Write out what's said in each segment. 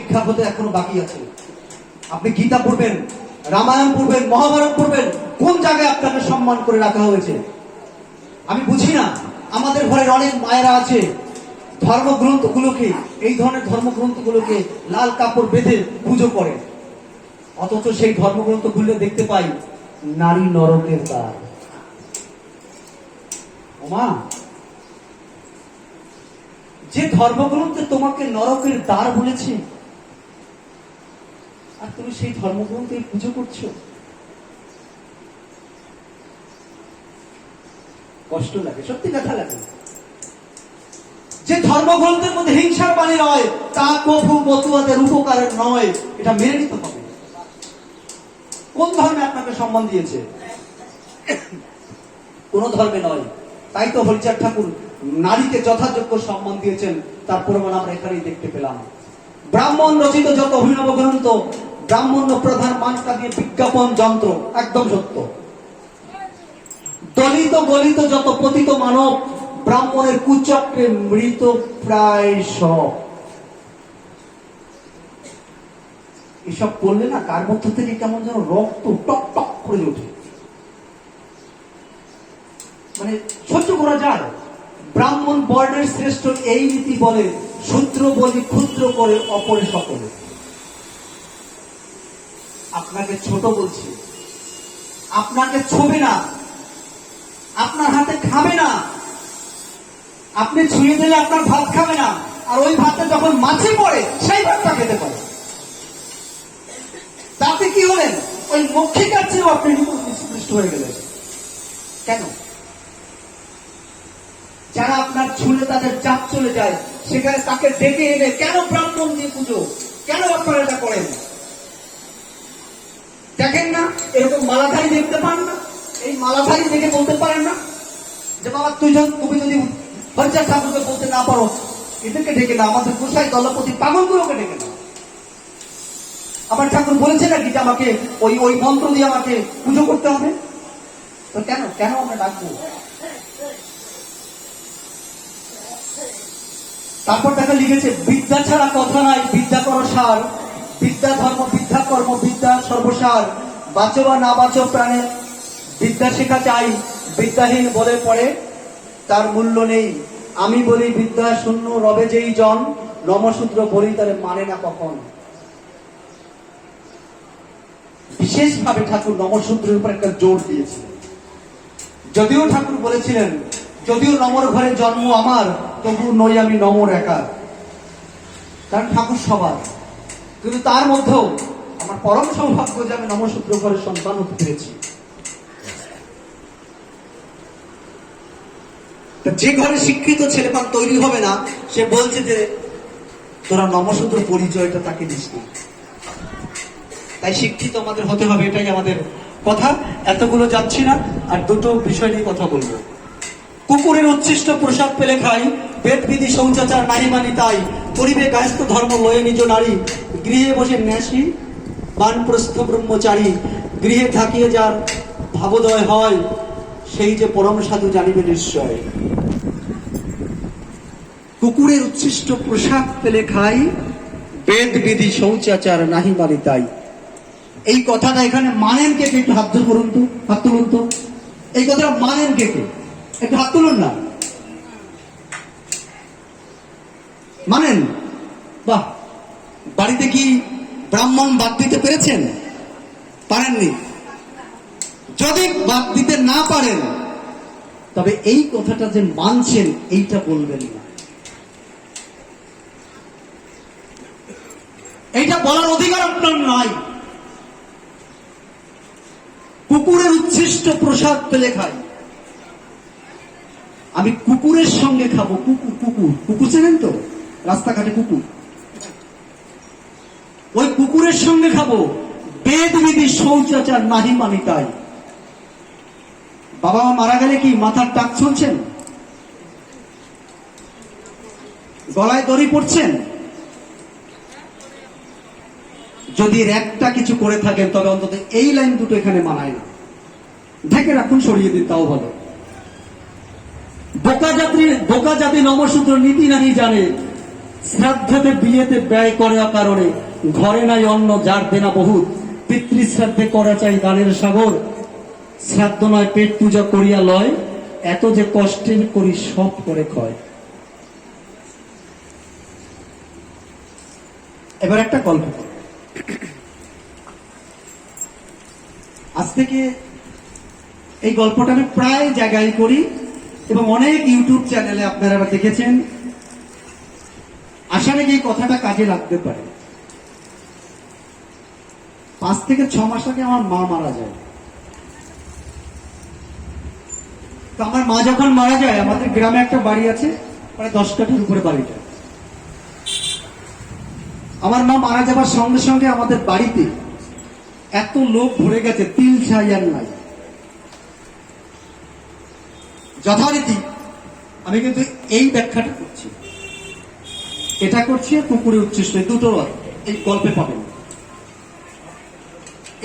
শিক্ষা হতে এখনও বাকি আছে। আপনি গীতা পড়বেন, রামায়ণ পড়বেন, মহাভারত পড়বেন, কোন জায়গায় আপনাকে সম্মান করে রাখা হয়েছে? আমি বুঝি না, আমাদের ঘরের অনেক মায়েরা আছে, ধর্মগ্রন্থগুলোকে, এই ধরনের ধর্মগ্রন্থগুলোকে লাল কাপড় বেঁধে পুজো করে। অথচ সেই ধর্মগ্রন্থ খুললে দেখতে পাই, নারী নরকের দ্বার। ওমা যে ধর্মগ্রন্থে তোমাকে নরকের দ্বার বলেছে আর তুমি সেই ধর্মগ্রন্থে পুজো করছ? কষ্ট লাগে, সত্যি কথা লাগে। যে ধর্মগ্রন্থের মধ্যে হিংসার বাণী নয় তা কফু বতুয়াদের উপকারের নয়, এটা মেনে নিতে হবে। কোন ধর্মে আপনাকে সম্মান দিয়েছে? কোন ধর্মে নয়। তাই তো হরিচাঁদ ঠাকুর নারীকে যথাযোগ্য সম্মান দিয়েছেন, তার প্রমাণ আমরা এখানেই দেখতে পেলাম। ব্রাহ্মণ রচিত যত অভিনব গ্রন্থ ব্রাহ্মণ্য প্রধান মানকা দিয়ে বিজ্ঞাপন যন্ত্র, একদম সত্য। দলিত গলিত যত পতিত মানব, ব্রাহ্মণের কুচক্রে মৃত প্রায় সব। এসব করলে না, কার মধ্য থেকে কেমন যেন রক্ত টক টক করে ওঠে মানে সহ্য করা যায়। ব্রাহ্মণ বর্ণের শ্রেষ্ঠ এই নীতি বলে শূদ্র বলি ক্ষুদ্র করে অপরে সকলে। আপনাকে ছোট বলছি। আপনাকে ছবে না। আপনার হাতে খাবে না। আপনি ছুঁয়ে দিলে আপনার ভাত খাবে না। আর ওই ভাতটা যখন মাছে পড়ে, সেই ভাতটা খেতে পারে। তাতে কি হলেন? ওই মক্ষিকার চেয়েও আপনি নিকৃষ্ট হয়ে গেলেন। কেন? যারা আপনার ছুঁলে তাদের চাপ চলে যায় সেখানে তাকে ডেকে এনে কেন ব্রাহ্মণ দিয়ে পুজো? কেন আপনারা এটা করেন? দেখেন না, এরকম মালাধারী দেখতে পান না? এই মালাধারী দেখে বলতে পারেন না? যে বাবা, তুই তুমি যদি হরিচাঁদ ঠাকুরকে বলতে না পারো, এদেরকে ডেকে না আমাদের গোসাই দলপতি পাগলগুলোকে ডেকে না আমার ঠাকুর বলেছে নাকি যে আমাকে ওই ওই মন্ত্র দিয়ে আমাকে পুজো করতে হবে? তো কেন কেন আমরা ডাকবো? তারপর দেখা লিখেছে, বিদ্যা ছাড়া কথা নাই, বিদ্যা করো সার। বিদ্যা ধর্ম, বিদ্যা কর্ম, বিদ্যা সর্বসার। বাঁচো বা না বাঁচো প্রাণে, বিদ্যা শেখা চাই বিদ্যাহীন বলে পড়ে, তার মূল্য নেই। আমি বলি, বিদ্যা শূন্য, রবে যেই জন, নমসূত্র বলি, তারে মানে না কখন। বিশেষভাবে ঠাকুর নমসূত্রের উপর একটা জোর দিয়েছিলেন। যদিও ঠাকুর বলেছিলেন যদিও নমর ঘরে জন্ম আমার, তবু নই আমি নমর একা কারণ ঠাকুর সবার। কিন্তু তার মধ্যেও আমার পরম সৌভাগ্য যে আমি নমসূত্র ঘরের সন্তান হতে পেরেছি। যে ঘরে শিক্ষিত ছেলেপান তৈরি হবে না, সে বলছে যে, তোরা নমসূত্র পরিচয়টা তাকে দিস না। তাই শিক্ষিত আমাদের হতে হবে, এটাই আমাদের কথা। এতগুলো যাচ্ছি না, আর দুটো বিষয় নিয়ে কথা বলব। কুকুরের উচ্ছিষ্ট প্রসাদ পেলে খাই পেট বিধি শৌচাচার নারী মানি তাই। পরিবে গায়স্ত ধর্ম লয়ে নিজ নারী। গৃহে বসে ন্যাসী, বানপ্রস্থ ব্রহ্মচারী। গৃহে থাকিয়ে যার ভাবোদয় হয়, সেই যে পরম সাধু জানিবে নিশ্চয়। কুকুরের উচ্ছিষ্ট প্রসাদ পেলে খাই বেদ বিধি শৌচাচার নাহি মানি তাই। এই কথাটা এখানে মানেন কে কে? তুল করুন তো, হাত তুলুন তো। এই কথাটা মানেন কে কে? একটু হাত তুলুন না। মানেন, বাহ, বাড়িতে কি ব্রাহ্মণ বাদ দিতে পেরেছেন? পারেননি। যদি বাদ দিতে না পারেন, তবে এই কথাটা যে মানছেন, এইটা বলবেন না। এইটা বলার অধিকার আপনার নাই। কুকুরের উচ্ছিষ্ট প্রসাদ পেলে খাই আমি কুকুরের সঙ্গে খাব, কুকুর কুকুর। কুকুর চেনেন তো? রাস্তাঘাটে কুকুর। ওই কুকুরের সঙ্গে খাব। বেদ বিধি শৌচাচার নাহি মানি তাই। বাবা মা মারা গেলে কি মাথার টাক চলছেন গলায় দড়ি পড়ছেন যদি একটা কিছু করে থাকেন, তবে অন্তত এই লাইন দুটো এখানে মানায় না। ঢেকে রাখুন, সরিয়ে দিন, তাও ভালো। বোকা জাতির বোকা জাতি নমসূত্র নীতি নাহি জানে? শ্রাদ্ধতে বিয়েতে ব্যয় করার কারণে ঘরে নাই অন্ন, যার দেনা বহুত। পিতৃশ্রাদ্ধে করা চাই দানের সাগর। শ্রাদ্ধ নয়, পেট পূজা করিয়া লয়। এত যে কষ্টের করি সব করে ক্ষয়। এবার একটা গল্প আজ থেকে এই গল্পটা আমি প্রায় জায়গায় করি। এবং অনেক ইউটিউব চ্যানেলে আপনারা দেখেছেন, আশা রেখে এই কথাটা কাজে লাগতে পারে। পাঁচ থেকে ছ মাস আগে আমার মা মারা যায়। তো আমার মা যখন মারা যায়, আমাদের গ্রামে একটা বাড়ি আছে, প্রায় দশ কাঠের উপরে বাড়িটা। আমার মা মারা যাবার সঙ্গে সঙ্গে আমাদের বাড়িতে এত লোক ভরে গেছে, তিল ছাই আর নাই। যথারীতি আমি কিন্তু এই ব্যাখ্যাটা করছি। এটা করছি আর পুকুরে উচ্ছিষ্ট দুটো এই গল্পে পাবেন।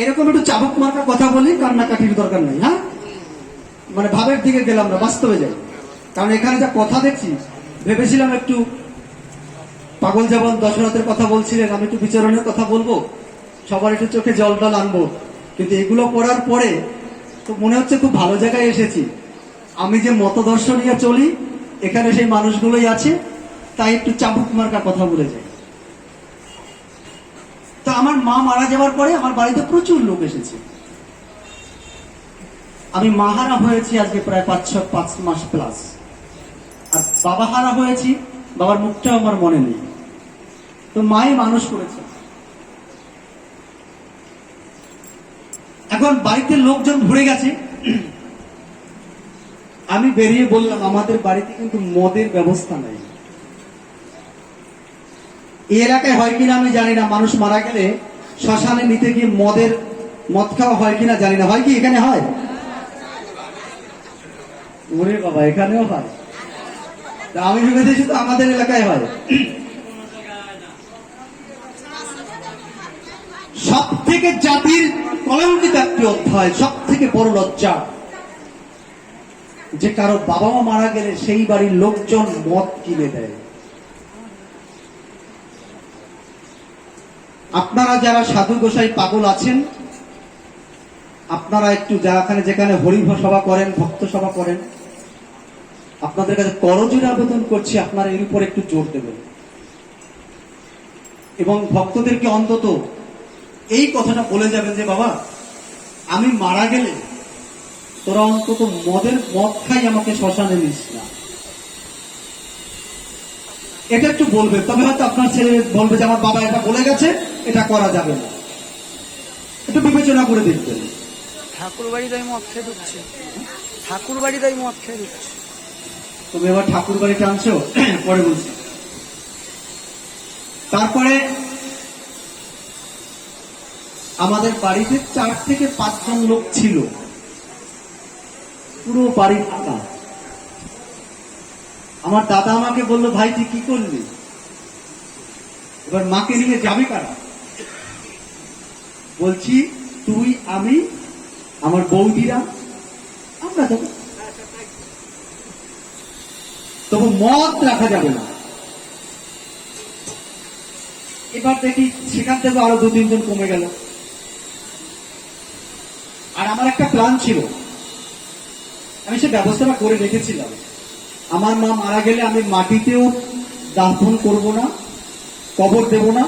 এরকম একটু চাবুক মার্কা কথা বলি, কান্নাকাটির দরকার নেই হ্যাঁ? মানে ভাবের দিকে গেলাম না, বাস্তবে যাই। কারণ এখানে যা কথা দেখছি, ভেবেছিলাম একটু পাগল যেমন দশরথের কথা বলছিলেন, আমি একটু বিচরণের কথা বলব, সবার একটু চোখে জল টল আনব। কিন্তু এগুলো পড়ার পরে তো মনে হচ্ছে খুব ভালো জায়গায় এসেছি। আমি যে মতদর্শ নিয়ে চলি, এখানে সেই মানুষগুলোই আছে, তাই একটু চাবুক মার্কা কথা বলে যাই। তো আমার মা মারা যাওয়ার পরে আমার বাড়িতে প্রচুর লোক এসেছে। আমি মাহারা হয়েছি আজকে প্রায় পাঁচ ছ, পাঁচ মাস প্লাস আর বাবা হারা হয়েছি, বাবার মুখটাও আমার মনে নেই। তো মাই মানুষ করেছে। এখন বাড়িতে লোকজন ভরে গেছে। আমি বেরিয়ে বললাম, আমাদের বাড়িতে কিন্তু মদের ব্যবস্থা নাই। এই এলাকায় হয় কিনা আমি জানি না। মানুষ মারা গেলে শ্মশানে নিতে গিয়ে মদের, মদ খাওয়া হয় কিনা জানি না। হয় কি এখানে হয়? ওরে বাবা, এখানেও হয়। তা আমি ভেবেছি শুধু আমাদের এলাকায় হয়। সব থেকে জাতির কলঙ্কিত একটি অধ্যায় সব থেকে বড় লজ্জা। যে কারও বাবা মা মারা গেলে সেই বাড়ির লোকজন মদ কিনে দেয়। আপনারা যারা সাধু গোসাই পাগল আছেন, আপনারা একটু যাখানে যেখানে হরি সভা করেন, ভক্ত সভা করেন, আপনাদের কাছে করজোরে আবেদন করছি, আপনারা এর উপর একটু জোর দেবেন। এবং ভক্তদেরকে অন্তত এই কথাটা বলে যাবেন যে, বাবা, আমি মারা গেলে তোরা অন্তত মদের মদ খাই আমাকে শ্মশানে নিস না। এটা একটু বলবে তবে হয়তো আপনার ছেলে বলবে যে আমার বাবা এটা বলে গেছে এটা করা যাবে না। একটু বিবেচনা করে দেখবেন। ঠাকুর বাড়িতে মদ খেয়ে ঢুকছে। ঠাকুর বাড়িতে মদ খেয়ে ঢুকছে। তুমি এবার ঠাকুর বাড়ি টানছো পরে বলছি। তারপরে আমাদের বাড়িতে চার থেকে পাঁচজন লোক ছিল। পুরো বাড়ি ফাঁকা আমার দাদা আমাকে বলল, ভাই, তুই কি করলি? এবার মাকে নিয়ে যাবে কারা? বলছি, তুই, আমি, আমার বৌদিরা, আমরা যাব তবু মদ রাখা যাবে না। এবার দেখি, সেখান থেকে আরও দু তিনজন কমে গেল। আর আমার একটা প্ল্যান ছিল। আমি সে ব্যবস্থাটা করে রেখেছিলাম। আমার মা মারা গেলে আমি মাটিতেও দাফন করব না, কবর দেব না,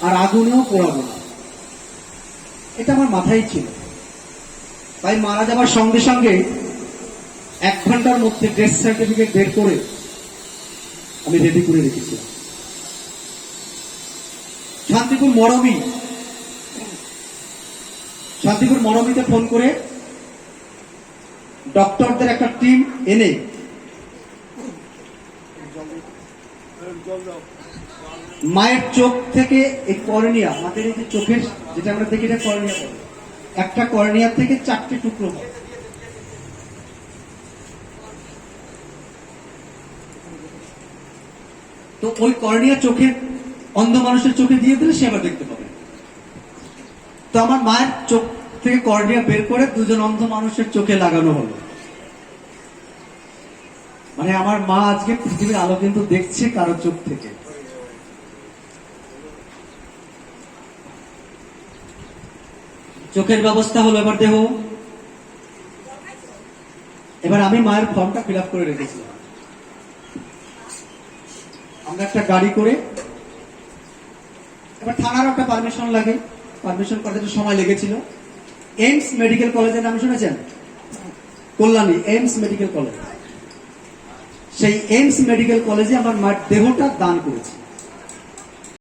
আর আগুনেও পোড়াবো না। এটা আমার মাথায় ছিল। তাই মারা যাবার সঙ্গে সঙ্গে এক ঘণ্টার মধ্যে ডেথ সার্টিফিকেট বের করে আমি রেডি করে রেখেছিলাম। শান্তিপুর মরমি, শান্তিপুর মরমিতে ফোন করে ডক্টরদের একটা টিম এনে মায়ের চোখ থেকে এই কর্নিয়া আমাদের এই চোখের, যেটা আমরা দেখি এটা কর্নিয়া বলে। একটা কর্নিয়া থেকে চারটে টুকরো হয়। তো ওই কর্নিয়া চোখে অন্ধ মানুষের চোখে দিয়ে দিলে সে আবার দেখতে পাবে। তো আমার মায়ের চোখ থেকে কর্নিয়া বের করে দুজন অন্ধ মানুষের চোখে লাগানো হলো। মানে আমার মা আজকে পৃথিবীর আলো কিন্তু দেখছে কারও চোখ থেকে। চোখের ব্যবস্থা হলো এবার দেহ। এবার আমি মায়ের ফর্মটা ফিল করে রেখেছিলাম। আমরা একটা গাড়ি করে, এবার থানার একটা পারমিশন লাগে। পারমিশন করতে একটু সময় লেগেছিল। এইমস মেডিকেল কলেজের নাম শুনেছেন? কল্যাণী এইমস মেডিকেল কলেজ সেই এইমস মেডিকেল কলেজে আমার মায়ের দেহটা দান করেছি।